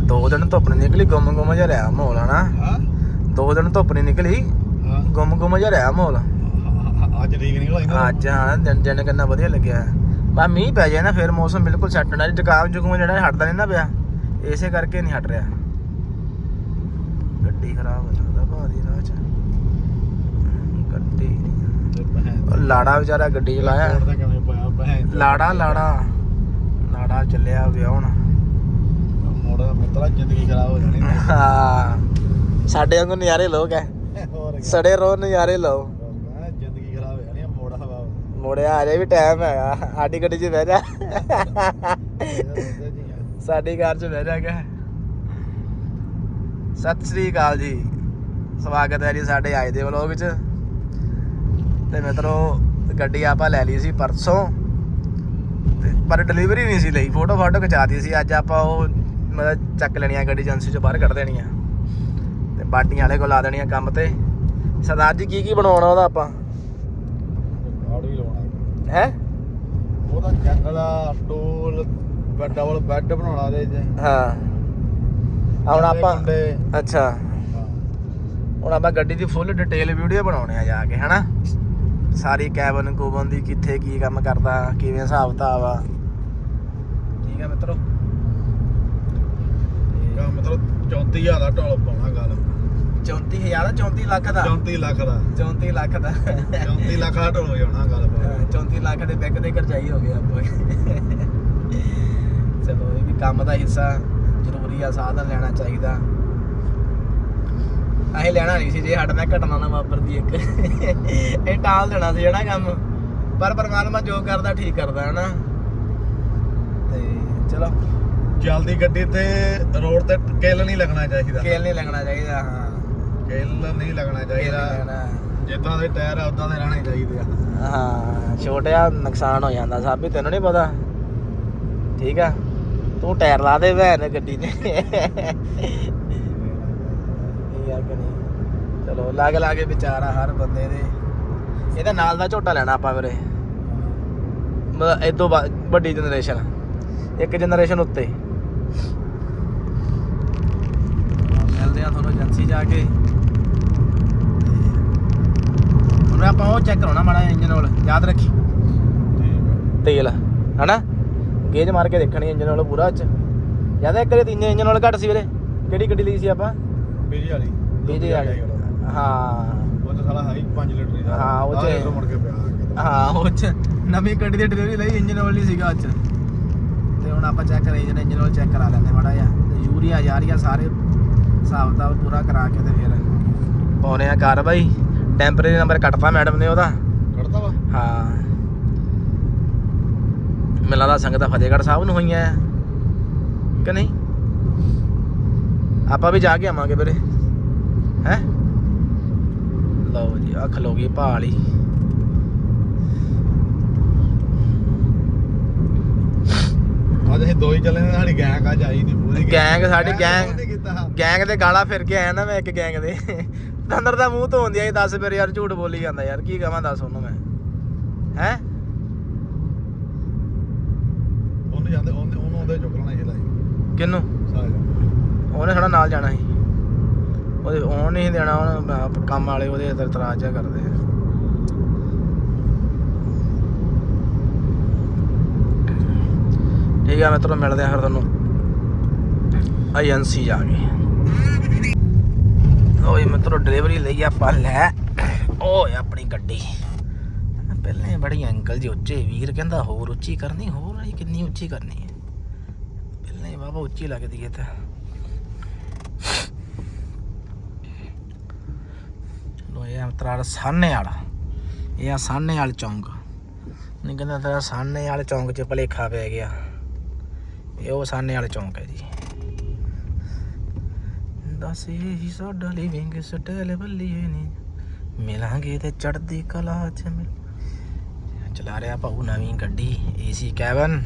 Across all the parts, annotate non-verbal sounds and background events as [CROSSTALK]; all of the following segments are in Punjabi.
ਦੋ ਦਿਨ ਧੁੱਪ ਨਹੀਂ ਨਿਕਲੀ ਗੁੰਮ ਗੁੰਮ ਜਿਹਾ ਰਿਹਾ ਮਾਹੌਲ ਹਨਾ? ਹਾਂ। ਦੋ ਦਿਨ ਧੁੱਪ ਨਹੀਂ ਨਿਕਲੀ ਹਾਂ। ਗੁੰਮ ਗੁੰਮ ਜਿਹਾ ਰਿਹਾ ਮਾਹੌਲ। ਅੱਜ ਠੀਕ ਨਿਕਲ ਆਈ ਅੱਜ ਹਾਂ ਦਿਨ ਦਿਨ ਕਿੰਨਾ ਵਧੀਆ ਲੱਗਿਆ। ਬਾ ਮੀਂਹ ਪੈ ਜਾਏ ਨਾ ਫਿਰ ਮੌਸਮ ਬਿਲਕੁਲ ਸੈੱਟ ਹੋਣਾ ਜੁਕਾਮ ਜੁਕੂਮ ਜਿਹੜਾ ਹਟਦਾ ਨਹੀਂ ਨਾ ਪਿਆ ਇਸੇ ਕਰਕੇ ਨਹੀਂ ਹਟ ਰਿਹਾ। ਗੱਡੀ ਖਰਾਬ ਹੋ ਜਾਂਦਾ ਭਾਰੀ ਰਾਹ ਚ। ਗੱਡੀ ਲਾੜਾ ਵਿਚਾਰਾ ਗੱਡੀ ਚਲਾਇਆ। ਲਾੜਾ ਲਾੜਾ। ਲਾੜਾ ਚੱਲਿਆ ਵਿਆਹਣ ਮੋੜਾ ਮਿੱਤਰਾ ਜ਼ਿੰਦਗੀ ਖਰਾਬ ਹੋ ਜਾਣੀ। ਹਾਂ। ਸਾਡੇ ਵਾਂਗੂ ਨਜ਼ਾਰੇ ਲੋਕ ਐ। ਹੋਰ ਕੀ। ਸੜੇ ਰੋ ਨਜ਼ਾਰੇ ਲਓ। ਕਹਿੰਦਾ ਜ਼ਿੰਦਗੀ ਖਰਾਬ ਹੋ ਜਾਣੀ ਆ, ਮੋੜਾ ਹਵਾ। ਮੁੜਿਆ ਆ ਜੇ ਵੀ ਟਾਈਮ ਹੈਗਾ। ਸਾਡੀ ਗੱਡੀ 'ਚ ਬਹਿ ਜਾ। ਸਾਡੀ ਕਾਰ 'ਚ ਬਹਿ ਜਾ ਕੇ। ਸਤਿ ਸ੍ਰੀ ਅਕਾਲ ਜੀ। ਸਵਾਗਤ ਹੈ ਜੀ ਸਾਡੇ ਅੱਜ ਦੇ ਵਲੌਗ 'ਚ। ਤੇ ਮਿੱਤਰੋ ਗੱਡੀ ਆਪਾਂ ਲੈ ਲਈ ਸੀ ਪਰਸੋਂ। ਤੇ ਪਰ ਡਿਲੀਵਰੀ ਨਹੀਂ ਸੀ ਲਈ। ਫੋਟੋ ਫਾਟੋ ਖਿਚਾਤੀ ਸੀ। ਅੱਜ ਆਪਾਂ ਉਹ ਮਤਲਬ ਚੱਕ ਲੈਣੀ ਆ ਗੱਡੀ ਏਜੰਸੀ 'ਚੋਂ ਬਾਹਰ ਕੱਢ ਦੇਣੀ ਆ ਤੇ ਬਾਟੀਆਂ ਵਾਲੇ ਕੋਲ ਲਾ ਦੇਣੀ ਆ ਕੰਮ ਤੇ। ਸਰਦਾਰ ਜੀ ਕੀ ਕੀ ਬਣਾਉਣਾ ਉਹਦਾ ਆਪਾਂ? ਗਾੜ ਵੀ ਲਾਉਣਾ। ਹੈ? ਉਹਦਾ ਜੰਗਲਾ ਟੂਲ ਡਬਲ ਬੈੱਡ ਬਣਾਉਣਾ ਦੇ ਚ। ਹਾਂ। ਹੁਣ ਆਪਾਂ। ਅੱਛਾ। ਹੁਣ ਆਪਾਂ ਗੱਡੀ ਦੀ ਫੁੱਲ ਡਿਟੇਲ ਵੀਡੀਓ ਬਣਾਉਣੇ ਆ ਜਾ ਕੇ ਹਨਾ? ਸਾਰੀ ਕੈਬਨ ਕੂਬਨ ਦੀ ਕਿੱਥੇ ਕੀ ਕੰਮ ਕਰਦਾ ਕਿਵੇਂ ਹਿਸਾਬ ਕਿਤਾਬ ਆ। ਠੀਕ ਆ ਮਿੱਤਰੋ? ਮਤਲਬ 34000 ਦਾ ਢੋਲ ਪਾਉਣਾ ਗੱਲ। 34000 34 ਲੱਖ ਦਾ? 34 ਲੱਖ ਦਾ। 34 ਲੱਖ ਦਾ। 34 ਲੱਖ ਦਾ ਢੋਲ ਹੋ ਜਾਣਾ ਗੱਲ ਪਾਉਣਾ 34 ਲੱਖ ਦੇ ਬੈਂਕ ਦੇ ਕਰਜ਼ਾਈ ਹੋ ਗਿਆ ਆਪਾਂ। ਚਲੋ ਇਹ ਵੀ ਕੰਮ ਦਾ ਹਿੱਸਾ ਜ਼ਰੂਰੀ ਆ ਸਾਧਨ ਲੈਣਾ ਚਾਹੀਦਾ। ਅਸੀਂ ਲੈਣਾ ਨਹੀਂ ਸੀ ਜੇ ਸਾਡੇ ਨਾਲ ਘਟਨਾ ਨਾ ਵਾਪਰਦੀ ਇੱਕ। ਇਹ ਟਾਲ ਦੇਣਾ ਸੀ ਜਿਹੜਾ ਕੰਮ। ਪਰ ਪਰਮਾਤਮਾ ਜੋ ਕਰਦਾ ਠੀਕ ਕਰਦਾ ਹੈ ਨਾ ਤੇ ਚਲੋ। ਜਲਦੀ ਗੱਡੀ ਤੇ ਰੋਡ ਤੇ ਕਿੱਲ ਨਹੀਂ ਲੱਗਣਾ ਚਾਹੀਦਾ। ਕੇਲ ਨਹੀਂ ਲੱਗਣਾ ਚਾਹੀਦਾ ਹਾਂ। ਕਿੱਲ ਨਹੀਂ ਲੱਗਣਾ ਕੇਲ ਚਾਹੀਦਾ। ਲੱਗਣਾ। ਜਿੱਦਾਂ ਦੇ ਟਾਇਰ ਆ ਉਦਾਂ ਦੇ ਰਹਿਣੇ ਚਾਹੀਦੇ ਆ। ਹਾਂ ਛੋਟਿਆ ਨੁਕਸਾਨ ਹੋ ਜਾਂਦਾ ਸਾਬੀ ਤੈਨੂੰ ਨਹੀਂ ਪਤਾ। ਠੀਕ ਆ ਤੂੰ ਟਾਇਰ ਲਾ ਦੇ ਭੈਣ ਗੱਡੀ ਨੇ ਇਹ ਆ ਕਿ ਨਹੀਂ। ਚਲੋ ਲੱਗ ਲਾ ਕੇ ਵਿਚਾਰਾ ਹਰ ਬੰਦੇ ਦੇ। ਇਹਦਾ ਨਾਲ ਦਾ ਝੋਟਾ ਲੈਣਾ ਆਪਾਂ ਵੀਰੇ। ਮਤਲਬ ਇਹ ਤੋਂ ਬਾ- ਵੱਡੀ ਜਨਰੇਸ਼ਨ ਇੱਕ ਜਨਰੇਸ਼ਨ ਉੱਤੇ। ਮਿਲਦੇ ਆ ਤੁਹਾਨੂੰ ਏਜੰਸੀ ਜਾ ਕੇ। ਹੁਣ ਆਪਾਂ ਉਹ ਚੈੱਕ ਕਰਾਉਣਾ ਮਾੜਾ ਇੰਜਨ ਵਾਲ ਯਾਦ ਰੱਖੀ। ਤੇਲ ਹਨਾ? ਗੇਜ ਮਾਰ ਕੇ ਦੇਖਣੀ ਇੰਜਨ ਵਾਲ ਪੂਰਾ ਚ ਯਾਦ ਹੈ ਕਰੇ ਤਿੰਨ ਇੰਜਨ ਵਾਲ ਘੱਟ ਸੀ ਵੀਰੇ। ਕਿਹੜੀ ਗੱਡੀ ਲਈ ਸੀ ਆਪਾਂ? ਬਿਜ਼ੀ ਵਾਲੀ। ਬੀਜੇ ਵਾਲੀ। ਹਾਂ। ਉਹ ਤਾਂ ਸਾਲਾ ਹੈ 5 ਲੀਟਰ ਹੀ ਹਾਂ, ਉਹ 'ਚ- ਮੁੜ ਕੇ ਪਿਆ ਹਾਂ ਉਹ ਚ ਨਵੀਂ ਗੱਡੀ ਦੀ ਡਿਲੀਵਰੀ ਲਈ ਇੰਜਨ ਵਾਲ ਨਹੀਂ ਸੀਗਾ ਅੱਜ। ਆਪਾਂ ਚੈੱਕ ਕਰਾਈ ਜਨੇ ਇੰਜਨ ਵਾਲ ਚੈੱਕ ਕਰਾ ਲੈਂਦੇ ਮਾੜਾ ਜਿਹਾ। ਤੇ ਯੂਰੀਆ ਯਾਰੀਆ ਸਾਰੇ ਹਿਸਾਬ ਦਾ ਪੂਰਾ ਕਰਾ ਕੇ ਤੇ ਫਿਰ ਪਾਉਨੇ ਆ ਕਾਰਵਾਈ ਟੈਂਪਰੇਰੀ ਨੰਬਰ ਕੱਟਤਾ ਮੈਡਮ ਨੇ ਉਹਦਾ। ਕੱਢਦਾ ਵਾ? ਹਾਂ। ਮੈਨੂੰ ਲੱਗਦਾ ਸੰਗਤਾਂ ਫਤਿਹਗੜ੍ਹ ਸਾਹਿਬ ਨੂੰ ਹੋਈਆਂ ਆ। ਕਿ ਨਹੀਂ? ਆਪਾਂ ਵੀ ਜਾ ਕੇ ਆਵਾਂਗੇ ਵੀਰੇ। ਹੈ? ਲਓ ਜੀ ਆ ਖਲੋਗੀ ਭਾਲੀ ਅੱਜ ਅਸੀਂ ਦੋ ਹੀ ਚੱਲੇ ਨੇ ਸਾਡੀ ਗੈਂਗ ਪੂਰੀ। ਸਾਡੀ ਗੈਂਗ ਗੈਂਗ ਦੇ ਗਾਲਾਂ ਫਿਰ ਕੇ ਆਇਆ ਨਾ ਮੈਂ ਇੱਕ ਗੈਂਗ ਦੇ। ਅੰਦਰ ਦਾ ਮੂੰਹ ਧੋਂਦੀ ਆਈ ਦੱਸ ਫਿਰ ਯਾਰ ਝੂਠ ਬੋਲੀ ਜਾਂਦਾ ਯਾਰ ਕੀ ਕਹਾਂ ਦੱਸ ਉਹਨੂੰ ਮੈਂ। ਹੈ? ਉਹਨੇ ਜਾਂਦੇ ਉਹਨੇ ਉਹਦੇ ਚੁੱਕ ਲੈਣਾ ਲਾਈ। ਕਿੰਨੂੰ ਉਹਨੇ ਸਾਡਾ ਨਾਲ ਜਾਣਾ ਸੀ। ਉਹਦੇ ਉਹ ਨਹੀਂ ਦੇਣਾ ਉਹਨੇ ਆਪ ਕੰਮ ਵਾਲੇ ਉਹਦੇ ਇਧਰ ਤਰਾਜ ਜਿਹਾ ਕਰਦੇ ਆ। ਠੀਕ ਆ, ਮਿੱਤਰੋ, ਮਿਲਦੇ ਆ ਫਿਰ ਤੁਹਾਨੂੰ। ਏਜੰਸੀ ਜਾ ਕੇ। ਓਏ ਮਿੱਤਰੋ ਡਿਲੀਵਰੀ ਲਈ ਆਪਾਂ ਲੈ। ਓਏ, ਆਪਣੀ ਗੱਡੀ। ਪਹਿਲਾਂ ਬੜੀ ਅੰਕਲ ਜੀ ਉੱਚੇ ਵੀਰ ਕਹਿੰਦਾ, ਹੋਰ ਉੱਚੀ ਕਰਨੀ, ਹੋਰ ਆਈ ਕਿੰਨੀ ਉੱਚੀ ਕਰਨੀ ਹੈ। ਪਹਿਲਾਂ ਹੀ ਬਾਬਾ ਉੱਚੀ ਲੱਗਦੀ ਹੈ ਤਾਂ ਚਲੋ, ਇਹ ਆ ਤੇਰਾ ਸਾਹਨੇ ਵਾਲਾ। ਇਹ ਆ ਸਾਹਨੇ ਵਾਲ ਚੌਂਕ। ਨਹੀਂ ਕਹਿੰਦਾ, ਤੇਰਾ ਸਾਹਨੇ ਵਾਲੇ ਚੌਂਕ 'ਚ ਭਲੇਖਾ ਪੈ ਗਿਆ। ਇਹ ਉਹ ਸਾਹਨੇ ਵਾਲੇ ਚੌਂਕ ਹੈ ਜੀ। ਦੱਸ ਇਹ ਸਾਡਾ ਲਿਵਿੰਗ ਸਟਾਈਲ ਬੱਲੀਏ ਨੇ। ਮਿਲਾਂਗੇ ਤੇ ਚੜਦੀ ਕਲਾ 'ਚ ਮਿਲ। ਚਲਾ ਰਿਹਾ ਭਾਊ ਨਵੀਂ ਗੱਡੀ ਏਸੀ ਕੈਬਨ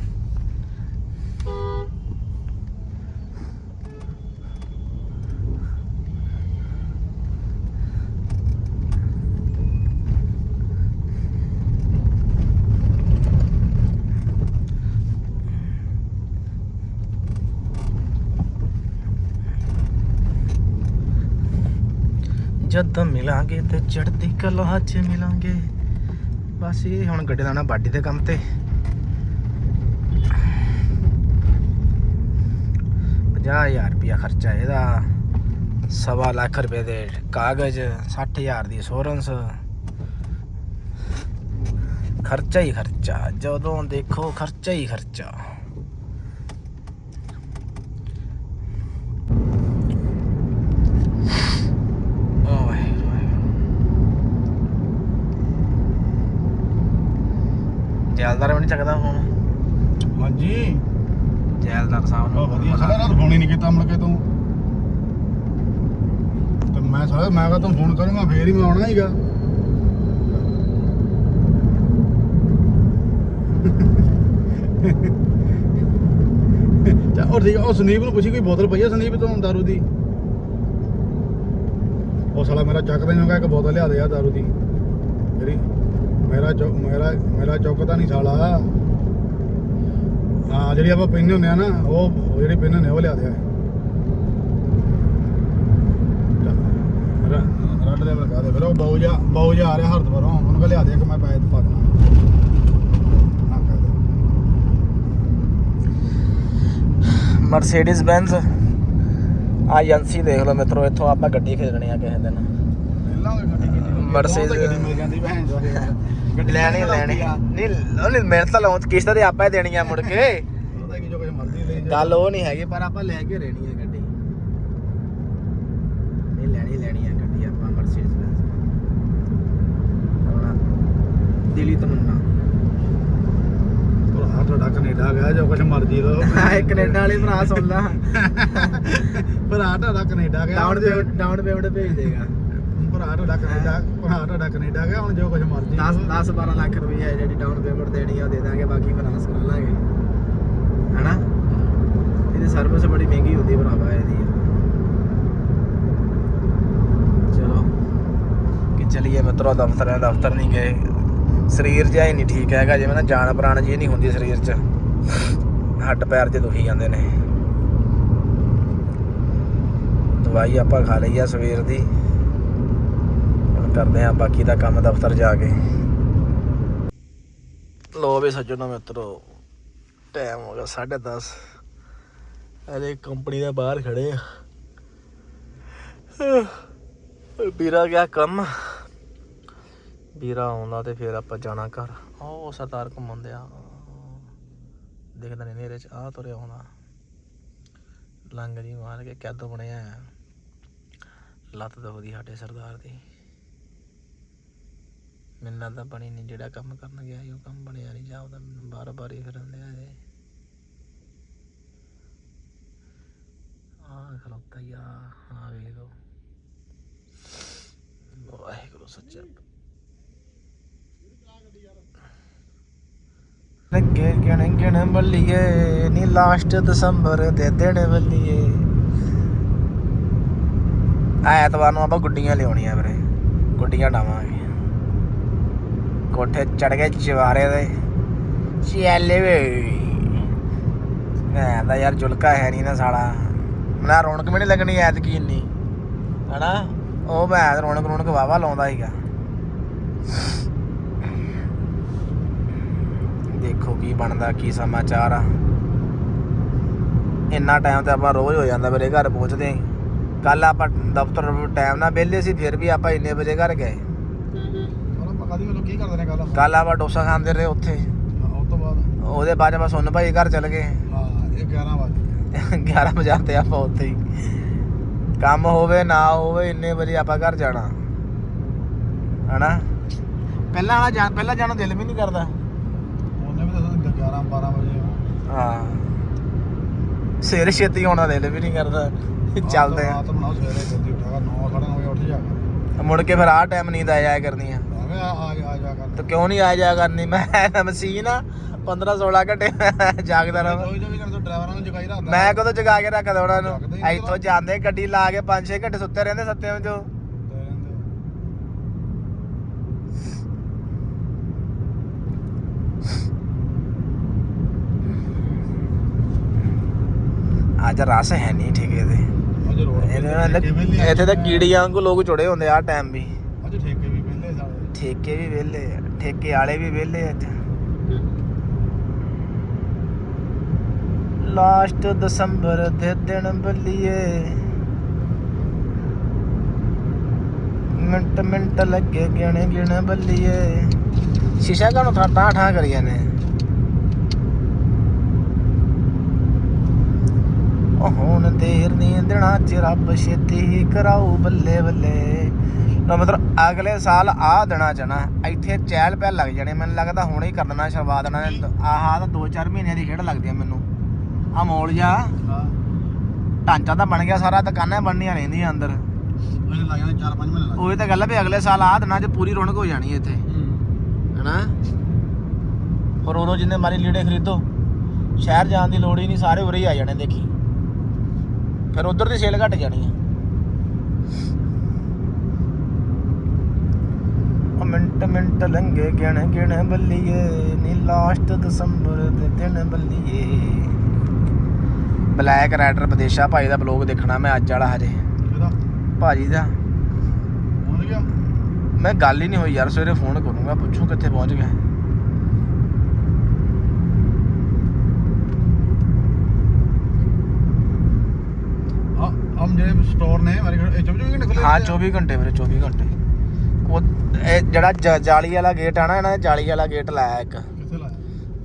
ਜਦ ਮਿਲਾਂਗੇ ਤੇ ਚੜ੍ਹਦੀ ਕਲਾ 'ਚ ਮਿਲਾਂਗੇ। ਬਸ ਇਹ ਹੁਣ ਗੱਡੀ ਲਾਣਾ ਬਾਡੀ ਦੇ ਕੰਮ ਤੇ। 50000 ਰੁਪਇਆ ਖਰਚਾ ਇਹਦਾ। ਸਵਾ ਲੱਖ ਰੁਪਏ ਦੇ ਕਾਗਜ਼ 60000 ਦੀ ਇੰਸ਼ੋਰੈਂਸ ਖਰਚਾ ਹੀ ਖਰਚਾ, ਜਦੋਂ ਦੇਖੋ ਖਰਚਾ ਹੀ ਖਰਚਾ ਓ ਵਾਹਿਗੁਰੂ ਵਾਹਿਗੁਰੂ। ਜੈਲਦਾਰ ਵੀ ਨਹੀਂ ਚੱਕਦਾ ਫੋਨ ਹਾਂਜੀ। ਜੈਲਦਾਰ ਸਾਹਿਬ ਉਹ ਵਧੀਆ ਸਾਲਾ ਰਾਤ ਫੋਨ ਹੀ ਨਹੀਂ ਕੀਤਾ ਮੁੜ ਕੇ ਤੂੰ। ਤੇ ਮੈਂ ਸਾਲਾ ਮੈਂ ਕਹਾਂ ਤੂੰ ਫੋਨ ਕਰੂੰਗਾ ਫੇਰ ਹੀ ਮੈਂ ਆਉਣਾ ਹੀਗਾ। ਚਾ ਉਹ ਠੀਕ ਆ, ਉਹ ਸੰਦੀਪ ਨੂੰ ਪੁੱਛੀ ਕੋਈ ਬੋਤਲ ਪਈ ਆ ਸੰਦੀਪ ਤੋਂ ਦਾਰੂ ਦੀ? ਉਹ ਸਾਲਾ ਮੇਰਾ ਚੱਕ ਦੇ ਨੋਗਾ ਇੱਕ ਬੋਤਲ ਲਿਆ ਦੇ ਆ ਦਾਰੂ ਦੀ। ਜਿਹੜੀ ਮੇਰਾ ਚੌ ਮੇਰਾ ਮੇਰਾ ਚੌਕਦਾ ਨਹੀਂ ਸਾਲਾ। ਹਾਂ, ਜਿਹੜੀ ਆਪਾਂ ਪੀਂਦੇ ਹੁੰਦੇ ਆ ਨਾ, ਉਹ ਜਿਹੜੀ ਪੀਂਦੇ ਹੁੰਦੇ ਉਹ ਲਿਆ ਦੇ ਰੱਡ ਦੇ ਲਗਾ ਦੇ। ਫਿਰ ਉਹ ਬਾਊ ਜਾ ਆ ਰਿਹਾ ਹਰਦਵਾਰੋਂ ਉਹਨੂੰ ਕਹ ਲਿਆ ਦੇ ਕਿ ਮੈਂ ਪੈਸੇ ਪਾ ਦੇਣਾ। ਹਾਂ ਕਹਿ ਦੇ। ਮਰਸੀਡੀਜ਼ ਬੈਂਜ਼ ਆ ਏਜੰਸੀ ਦੇਖ ਲਓ ਮਿੱਤਰੋ, ਇੱਥੋਂ ਆਪਾਂ ਗੱਡੀ ਖਰੀਦਣੀ ਆ ਕਿਸੇ ਦਿਨ। ਗੱਡੀ ਕਿੰਨੀ Mercedes- ਗੱਡੀ ਮਿਲ ਜਾਂਦੀ ਭੈਣ ਚੋਦ। [LAUGHS] ਗੱਡੀ ਲੈਣੀ ਲੈਣੀ। ਨਹੀਂ ਉਹਨੇ ਮਿਹਨਤ ਤਾਂ ਲਾਉਂ ਕਿਸ਼ਤ ਤੇ ਆਪਾਂ ਹੀ ਦੇਣੀ ਆ ਮੁੜ ਕੇ। ਉਹਦਾ ਕੀ ਜੋ ਕੁਝ ਮਰਜ਼ੀ ਲੈ ਜਾ ਗੱਲ ਉਹ ਨਹੀਂ ਹੈਗੀ ਪਰ ਆਪਾਂ ਲੈ ਕੇ ਰਹਿਣੀ ਆ ਗੱਡੀ। ਨਹੀਂ ਲੈਣੀ ਲੈਣੀ ਆ ਗੱਡੀ ਆਪਾਂ ਮਰਸੀਡੀਜ਼ ਬੈਂਜ਼ ਆਪਣਾ ਦਿਲੀ ਤਮੰਨਾ। ਭਰਾ ਤੁਹਾਡਾ ਕੈਨੇਡਾ ਗਿਆ ਜੋ ਕੁਝ ਮਰਜ਼ੀ ਲੋ ਹਾਏ ਕੈਨੇਡਾ ਵਾਲੇ ਭਰਾ ਸੁਣ ਲਾ। [LAUGHS] ਭਰਾ ਤੁਹਾਡਾ ਕੈਨੇਡਾ ਗਿਆ। ਡਾਊਨ ਪੇਮੈਂਟ ਡਾਊਨ ਪੇਮੈਂਟ ਭੇਜ ਦੇਗਾ। ਭਰਾ ਤੁਹਾਡਾ ਕੈਨੇਡਾ ਭਰਾ ਤੁਹਾਡਾ ਕੈਨੇਡਾ ਗਿਆ ਹੁਣ ਜੋ ਕੁਝ ਮਰਜ਼ੀ 10 10 12 ਲੱਖ ਰੁਪਏ ਹੈ ਜਿਹੜੀ ਡਾਊਨ ਪੇਮੈਂਟ ਦੇਣੀ ਆ ਉਹ ਦੇ ਦਾਂਗੇ ਬਾਕੀ ਫਾਈਨਾਂਸ ਕਰਾ ਲਾਂਗੇ। ਹਨਾ? ਇਹਦੀ ਸਰਵਿਸ ਬੜੀ ਮਹਿੰਗੀ ਹੁੰਦੀ ਭਰਾਵਾ ਇਹਦੀ। ਚਲੋ। ਕਿ ਚਲੀਏ ਮਿੱਤਰੋ ਦਫ਼ਤਰ ਹੈ ਦਫ਼ਤਰ ਨਹੀਂ ਗਏ। ਸਰੀਰ ਜਿਹਾ ਹੀ ਨਹੀਂ ਠੀਕ ਹੈਗਾ ਜਿਵੇਂ ਨਾ ਜਾਨ ਪ੍ਰਾਣ ਜੀ ਨਹੀਂ ਹੁੰਦੀ ਸਰੀਰ 'ਚ। ਹੱਡ ਪੈਰ ਜੇ ਦੁਖੀ ਜਾਂਦੇ ਨੇ। ਦਵਾਈ ਆਪਾਂ ਖਾ ਲਈ ਆ ਸਵੇਰ ਦੀ। ਕਰਦੇ ਆ ਬਾਕੀ ਦਾ ਕੰਮ ਦਫ਼ਤਰ ਜਾ ਕੇ। ਲੋ ਵੀ ਸੱਜਣੋ ਮਿੱਤਰੋ ਟਾਈਮ ਹੋ ਗਿਆ 10:30 ਅਰੇ ਕੰਪਨੀ ਦੇ ਬਾਹਰ ਖੜੇ ਆ। ਵੀਰਾ ਗਿਆ ਕੰਮ। ਵੀਰਾ ਆਉਂਦਾ ਤੇ ਫਿਰ ਆਪਾਂ ਜਾਣਾ ਘਰ। ਉਹ ਸਰਦਾਰ ਘੁੰਮਉਂਦੇ ਆ ਦੇਖਦਾ ਨਹੀਂ ਨੇਰੇ ਚ ਆ ਤੁਰਿਆ ਆਉਂਦਾ ਲੰਗ ਜੀ ਮਾਰ ਕੇ ਕੈਦੋਂ ਬਣਿਆ ਲੱਤ ਦੁਖਦੀ ਸਾਡੇ ਸਰਦਾਰ ਦੀ। ਮੈਨੂੰ ਲੱਗਦਾ ਬਣੀ ਨਹੀਂ, ਜਿਹੜਾ ਕੰਮ ਕਰਨ ਗਿਆ ਸੀ ਉਹ ਕੰਮ ਬਣਿਆ ਨਹੀਂ, ਜਾਂ ਉਹਦਾ ਬਾਰ ਬਾਰ ਹੀ ਫਿਰਦੇ ਆ ਇਹ। ਆ ਖਲੋਤਾ ਹੀ ਆ ਵੇਖ ਲਓ। ਵਾਹਿਗੁਰੂ ਸੱਚਾ। ਲੱਗੇ ਗਿਣ ਗਿਣ ਬੱਲੀਏ, ਨੀ ਲਾਸਟ ਦਸੰਬਰ ਦੇ ਦਿਨ ਬੱਲੀਏ। ਐਤਵਾਰ ਨੂੰ ਆਪਾਂ ਗੁੱਡੀਆਂ ਲਿਆਉਣੀਆਂ ਵੀਰੇ, ਗੁੱਡੀਆਂ ਡਾਵਾਂਗੇ। ਕੋਠੇ ਚੜ ਗਏ ਚਵਾਰੇ ਦੇ। ਚੈਲੇ ਵੇ। ਮੈਂ ਤਾਂ ਯਾਰ ਜੁਲਕਾ ਹੈ ਨਹੀਂ ਨਾ ਸਾਲਾ। ਨਾ ਰੌਣਕ ਵੀ ਨਹੀਂ ਲੱਗਣੀ ਐਤਕੀ ਇੰਨੀ। ਹਨਾ? ਉਹ ਮੈਂ ਰੌਣਕ ਰੌਣਕ ਵਾਵਾ ਲਾਉਂਦਾ ਸੀਗਾ। ਦੇਖੋ ਕੀ ਬਣਦਾ, ਕੀ ਸਮਾਚਾਰ ਆ। ਇੰਨਾ ਟਾਈਮ ਤੇ ਆਪਾਂ ਰੋਜ਼ ਹੋ ਜਾਂਦਾ ਮੇਰੇ ਘਰ ਪਹੁੰਚਦੇ। ਕੱਲ ਆਪਾਂ ਦਫ਼ਤਰ ਟਾਈਮ ਨਾਲ ਵਿਹਲੇ ਸੀ, ਫਿਰ ਵੀ ਆਪਾਂ ਇੰਨੇ ਵਜੇ ਘਰ ਗਏ। ਉਹਨਾਂ ਪਕਾ ਦੀ ਕੀ ਕਰਦੇ ਨੇ ਕੱਲ ਕੱਲ ਆਪਾਂ ਡੋਸਾ ਖਾਂਦੇ ਰਹੇ ਉੱਥੇ। ਉਸ ਤੋਂ ਬਾਅਦ? ਉਹਦੇ ਬਾਅਦ ਆਪਾਂ ਸੁਣ ਭਾਈ ਘਰ ਚਲ ਗਏ। ਹਾਂ ਇਹ 11 ਵਜੇ 11 ਵਜੇ ਤੇ ਆਪਾਂ ਉੱਥੇ ਹੀ। ਕੰਮ ਹੋਵੇ ਨਾ ਹੋਵੇ ਇੰਨੇ ਵਜੇ ਆਪਾਂ ਘਰ ਜਾਣਾ। ਹਨਾ? ਪਹਿਲਾਂ ਵਾਲਾ ਜਾ ਪਹਿਲਾਂ ਜਾਣ ਦਿਲ ਵੀ ਨਹੀਂ ਕਰਦਾ। ਉਹਨੇ ਵੀ ਦੱਸਿਆ 11 12 ਵਜੇ ਹਾਂ। ਸਵੇਰੇ ਛੇਤੀ ਆਉਣਾ ਦਿਲ ਵੀ ਨਹੀਂ ਕਰਦਾ। ਚੱਲਦੇ ਆ। ਰਾਤ ਨੂੰ ਨਾ ਸਵੇਰੇ ਜਲਦੀ ਉਠਾਗਾ 9 9:30 ਵਜੇ ਉੱਠ ਜਾ ਕਰ। ਮੁੜ ਕੇ ਫਿਰ ਆਹ ਟਾਈਮ ਨੀਂਦ ਆ ਜਾਇਆ ਕਰਨੀ ਆ। ਆ ਆ ਜਾ- ਆ ਜਾ ਕਰ। ਤੇ ਕਿਉਂ ਨਹੀਂ ਆ ਜਾਇਆ ਕਰਨੀ? ਮੈਂ ਮਸ਼ੀਨ ਆ 15 16 ਘੰਟੇ ਜਾਗਦਾ ਰਹਾਂ। ਕੋਈ ਜੋ ਵੀ ਕਰ ਡਰਾਈਵਰਾਂ ਨੂੰ ਜਗਾਈ ਰੱਖਦਾ। ਮੈਂ ਕਦੋਂ ਜਗਾ ਕੇ ਰੱਖਦਾ ਉਹਨਾਂ ਨੂੰ? ਇੱਥੋਂ ਜਾਂਦੇ ਗੱਡੀ ਲਾ ਕੇ 5-6 ਘੰਟੇ ਸੁੱਤੇ ਰਹਿੰਦੇ ਸੱਤੇ ਰਹਿੰਦੇ। ਅੱਜ ਰਸ ਹੈ ਨਹੀਂ ਠੇਕੇ ਨਾਲ ਇੱਥੇ ਤਾਂ ਕੀੜੀਆਂ ਵਾਂਗੂ ਲੋਕ ਚੁੜੇ ਹੁੰਦੇ ਆ ਟਾਈਮ ਵੀ ਅੱਜ ਠੇਕੇ ਵੀ ਪਹਿਲੇ ਸਾਰੇ ਠੇਕੇ ਵੀ ਵਿਹਲੇ ਆ, ਠੇਕੇ ਵਾਲੇ ਵੀ ਵਿਹਲੇ ਆ ਲਾਸਟ ਦਸੰਬਰ ਦੇ ਦਿਨ ਬੱਲੀਏ। ਮਿੰਟ ਮਿੰਟ ਲੱਗੇ ਗਿਣੇ ਗਿਣੇ ਬੱਲੀਏ। ਸ਼ੀਸ਼ਾ ਕਾਹਨੂੰ ਠਾ ਠਾ ਠਾ ਕਰੀ ਜਾਂਦੇ ਹੁਣ ਦੇਰ ਨਹੀਂ ਦੇਣਾ ਚ ਰੱਬ ਛੇਤੀ ਹੀ ਕਰਾਉ ਬੱਲੇ ਬੱਲੇ। ਤਾਂ ਮਤਲਬ ਅਗਲੇ ਸਾਲ ਆ ਦੇਣਾ ਚਾਹਣਾ ਇੱਥੇ ਚਹਿਲ ਪਹਿਲ ਲੱਗ ਜਾਣੇ। ਮੈਨੂੰ ਲੱਗਦਾ ਹੁਣੇ ਹੀ ਕਰ ਦੇਣਾ ਸ਼ੁਰੂਆਤ ਦੇਣਾ। ਆਹ ਤਾਂ 2-4 ਮਹੀਨਿਆਂ ਦੀ ਖੇਡ ਲੱਗਦੀ ਆ ਮੈਨੂੰ। ਆ ਮੋਲ ਜਾ ਹਾਂ। ਢਾਂਚਾ ਤਾਂ ਬਣ ਗਿਆ ਸਾਰਾ ਦੁਕਾਨਾਂ ਬਣਨੀਆਂ ਰਹਿੰਦੀਆਂ ਅੰਦਰ। ਮੈਨੂੰ ਲੱਗ ਜਾਣੇ 4-5 ਮਹੀਨੇ ਲੱਗ ਉਹੀ ਤਾਂ ਗੱਲ ਆ ਵੀ ਅਗਲੇ ਸਾਲ ਆ ਦਿਨਾਂ 'ਚ ਪੂਰੀ ਰੌਣਕ ਹੋ ਜਾਣੀ ਹੈ ਇੱਥੇ। ਹੂੰ। ਹੈਨਾ? ਹੋਰ ਉਦੋਂ ਜਿੰਨੇ ਮਾਰੀ ਲੀੜੇ ਖਰੀਦੋ ਸ਼ਹਿਰ ਜਾਣ ਦੀ ਲੋੜ ਹੀ ਨਹੀਂ ਸਾਰੇ ਉਰੇ ਹੀ ਆ ਜਾਣੇ ਦੇਖੀ। ਫਿਰ ਉਧਰ ਦੀ ਸੇਲ ਘਟ ਜਾਣੀ ਆ ਉਹ ਮਿੰਟ ਮਿੰਟ ਲੰਘੇ ਗਿਣ ਗਿਣ ਬੱਲੀਏ ਨੀ ਲਾਸਟ ਦਸੰਬਰ ਦੇ ਦਿਨ ਬੱਲੀਏ। ਬਲੈਕ ਰਾਈਡਰ ਵਿਦੇਸ਼ਾ ਭਾਈ ਦਾ ਬਲੌਗ ਦੇਖਣਾ ਮੈਂ ਅੱਜ ਵਾਲਾ ਹਜੇ। ਭਾਜੀ ਦਾ। ਪਹੁੰਚ ਗਿਆ? ਮੈਂ ਗੱਲ ਹੀ ਨਹੀਂ ਹੋਈ ਯਾਰ ਸਵੇਰੇ ਫੋਨ ਕਰੂੰਗਾ ਪੁੱਛੂ ਕਿੱਥੇ ਪਹੁੰਚ ਗਏ ਆ ਹਮ ਜਿਹੜੇ ਸਟੋਰ ਨੇ ਮਾਰੇ ਇਹ 24 ਘੰਟੇ ਖੁੱਲੇ ਹਾਂ ਰਹਿੰਦੇ ਆ? 24 ਘੰਟੇ ਵੀਰੇ 24 ਘੰਟੇ। ਉਹ ਇਹ ਜਿਹੜਾ ਜ- ਜਾਲੀ ਵਾਲਾ ਗੇਟ ਆ ਨਾ ਇਹਨਾਂ ਨੇ ਜਾਲੀ ਵਾਲਾ ਗੇਟ ਲਾਇਆ ਇੱਕ। ਕਿੱਥੇ ਲਾਇਆ?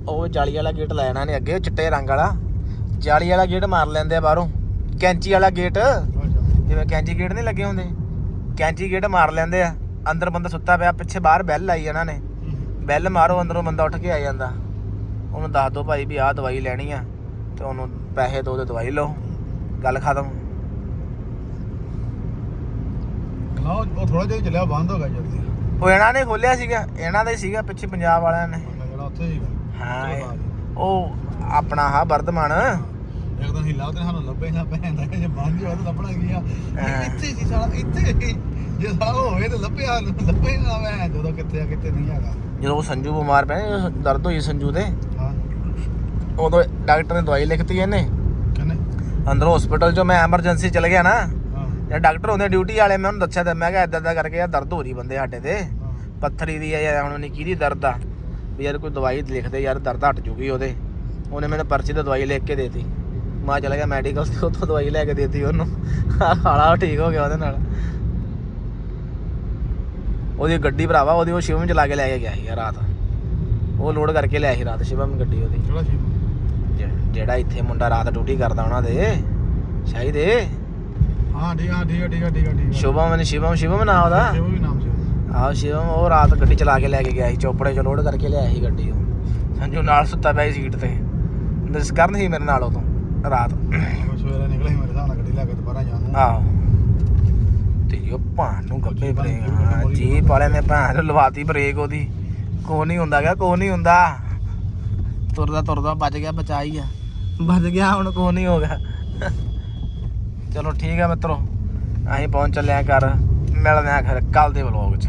ਉਹ ਜਾਲੀ ਵਾਲਾ ਗੇਟ ਲਾਇਆ ਇਹਨਾਂ ਨੇ ਅੱਗੇ ਉਹ ਚਿੱਟੇ ਰੰਗ ਵਾਲਾ। ਜਾਲੀ ਵਾਲਾ ਗੇਟ ਮਾਰ ਲੈਂਦੇ ਆ ਬਾਹਰੋਂ। ਕੈਂਚੀ ਵਾਲਾ ਗੇਟ। ਅੱਛਾ। ਜਿਵੇਂ ਕੈਂਚੀ ਗੇਟ ਨਹੀਂ ਲੱਗੇ ਹੁੰਦੇ। ਕੈਂਚੀ ਗੇਟ ਮਾਰ ਲੈਂਦੇ ਆ। ਅੰਦਰ ਬੰਦਾ ਸੁੱਤਾ ਪਿਆ ਪਿੱਛੇ ਬਾਹਰ ਬੈਲ ਲਾਈ ਇਹਨਾਂ ਨੇ। ਬੈਲ ਮਾਰੋ ਅੰਦਰੋਂ ਬੰਦਾ ਉੱਠ ਕੇ ਆ ਜਾਂਦਾ। ਉਹਨੂੰ ਦੱਸ ਦੋ ਭਾਈ ਵੀ ਆਹ ਦਵਾਈ ਲੈਣੀ ਆ ਤੇ ਉਹਨੂੰ ਪੈਸੇ ਦੋ ਤੇ ਦਵਾਈ ਲਓ। ਗੱਲ ਖਤਮ। ਨਾ ਉਹ ਥੋੜਾ ਜਿਹਾ ਹੀ ਚੱਲਿਆ ਬੰਦ ਹੋ ਗਿਆ ਜਲਦੀ। ਉਹ ਇਹਨਾਂ ਨੇ ਖੋਲਿਆ ਸੀਗਾ ਇਹਨਾਂ ਦਾ ਹੀ ਸੀਗਾ ਪਿੱਛੇ ਪੰਜਾਬ ਵਾਲਿਆਂ ਨੇ। ਜਿਹੜਾ ਉੱਥੇ ਹਾਂ ਇਹ-। ਉਹ ਆਪਣਾ ਹਾ ਵਰਧਮਾਨ। ਇੱਕ ਦਿਨ ਹਿੱਲਾ ਤੇ ਸਾਨੂੰ ਲੱਭੇ ਨਾ ਭੈਣ ਦਾ ਜੇ ਬੰਦ ਹੀ ਹੋਇਆ ਤਾਂ ਲੱਭਣਾ ਕੀ ਆ? ਹਾਂ। ਇਹ ਇੱਥੇ ਸੀ ਸਾਲਾ ਇੱਥੇ ਸੀ। ਜੇ ਸਾਲਾ ਹੋਵੇ ਤਾਂ ਲੱਭਿਆ ਲੱਭੇ ਨਾ ਮੈਂ ਜਦੋਂ ਕਿੱਥੇ ਆ ਕਿੱਥੇ ਨਹੀਂ ਹੈਗਾ। ਜਦੋਂ ਉਹ ਸੰਜੂ ਬਿਮਾਰ ਪਿਆ ਦਰਦ ਹੋਈ ਸੰਜੂ ਹਾਂ। ਉਦੋਂ ਡਾਕਟਰ ਨੇ ਦਵਾਈ ਲਿਖਤੀ ਇਹਨੇ। ਕਹਿੰਦੇ ਅੰਦਰ ਹਸਪੀਟਲ 'ਚੋਂ ਮੈਂ ਐਮਰਜੈਂਸੀ ਚਲ ਗਿਆ ਨਾ। ਹਾਂ ਜੇ ਡਾਕਟਰ ਹੁੰਦੇ ਡਿਊਟੀ ਵਾਲੇ ਮੈਂ ਉਹਨੂੰ ਦੱਸਿਆ ਤੇ ਮੈਂ ਕਿਹਾ ਇਦਾਂ ਇਦਾਂ ਕਰਕੇ ਆ ਦਰਦ ਹੋ ਰਹੀ ਬੰਦੇ ਸਾਡੇ ਤੇ। ਪੱਥਰੀ ਦੀ ਆ ਜਾਂ ਹੁਣ ਨਹੀਂ ਕਿਹਦੀ ਦਰਦ ਆ? ਵੀ ਯਾਰ ਕੋਈ ਦਵਾਈ ਲਿਖ ਦੇ ਯਾਰ ਦਰਦ ਹਟ ਜੂਗੀ ਉਹਦੇ। ਉਹਨੇ ਮੈਨੂੰ ਪਰਚੀ ਤੇ ਦਵਾਈ ਲਿਖ ਕੇ ਦੇਤੀ। ਮੈਂ ਚਲਾ ਗਿਆ ਮੈਡੀਕਲ ਤੇ ਉੱਥੋਂ ਦਵਾਈ ਲੈ ਕੇ ਦੇਤੀ ਉਹਨੂੰ। ਹਾਲਾ ਠੀਕ ਹੋ ਗਿਆ ਉਹਦੇ ਨਾਲ। ਉਹਦੀ ਗੱਡੀ ਭਰਾਵਾ ਉਹਦੀ ਉਹ ਸ਼ਿਵਮ ਚਲਾ ਕੇ ਲੈ ਕੇ ਗਿਆ ਸੀ ਰਾਤ। ਉਹ ਲੋਡ ਕਰਕੇ ਲਿਆ ਸੀ ਰਾਤ ਸ਼ਿਵਮ ਗੱਡੀ ਉਹਦੀ। ਜਿਹੜਾ ਇੱਥੇ ਮੁੰਡਾ ਰਾਤ ਡਿਊਟੀ ਕਰਦਾ ਉਹਨਾਂ ਦੇ ਸ਼ਾਹੀ ਦੇ। ਹਾਂ ਠੀਕ ਆ ਠੀਕ ਆ ਠੀਕ ਆ ਠੀਕ ਆ ਠੀਕ ਆ। ਸ਼ੁਭਮ ਨੇ ਸ਼ਿਵਮ ਸ਼ਿਵਮ ਨਾਂ ਉਹਦਾ ਇਹ ਵੀ ਨਾਮ ਸੀ ਆਹ ਸ਼ਿਵਮ ਉਹ ਰਾਤ ਗੱਡੀ ਚਲਾ ਕੇ ਲੈ ਕੇ ਗਿਆ ਸੀ ਚੋਪੜੇ ਚ ਲੋਡ ਕਰਕੇ ਲਿਆਇਆ ਸੀ ਗੱਡੀ ਉਹ। ਸੰਜੂ ਨਾਲ ਸੁੱਤਾ ਪਿਆ ਸੀ ਸੀਟ ਤੇ। ਨਿਸਕਰਨ ਸੀ ਮੇਰੇ ਨਾਲ ਉਦੋਂ ਰਾਤ। ਮੇਰੇ ਹਿਸਾਬ ਨਾਲ ਗੱਡੀ ਲੈ ਕੇ ਦੁਬਾਰਾ ਜਾਣ ਨੂੰ। ਆਹੋ। ਤੇ ਉਹ ਭਾਣ ਨੂੰ ਗੱਬੇ ਬ੍ਰੇਕ ਹਾਂ ਜੀਪ ਵਾਲਿਆਂ ਨੇ ਭਾਣ ਨੂੰ ਲਵਾਤੀ ਬ੍ਰੇਕ ਉਹਦੀ। ਕੋ ਨਹੀਂ ਹੁੰਦਾ ਗਿਆ ਕੋ ਨਹੀਂ ਹੁੰਦਾ। ਤੁਰਦਾ ਤੁਰਦਾ ਬਚ ਗਿਆ ਬਚਾਈ ਆ। ਬਚ ਗਿਆ ਹੁਣ ਕੋ ਨਹੀਂ ਹੋ ਗਿਆ। ਚਲੋ ਠੀਕ ਹੈ ਮਿੱਤਰੋ, ਅਸੀਂ ਪਹੁੰਚ ਚੱਲੇ ਆ ਘਰ, ਮਿਲਦੇ ਆ ਫਿਰ ਕੱਲ ਦੇ ਵਲੋਗ 'ਚ।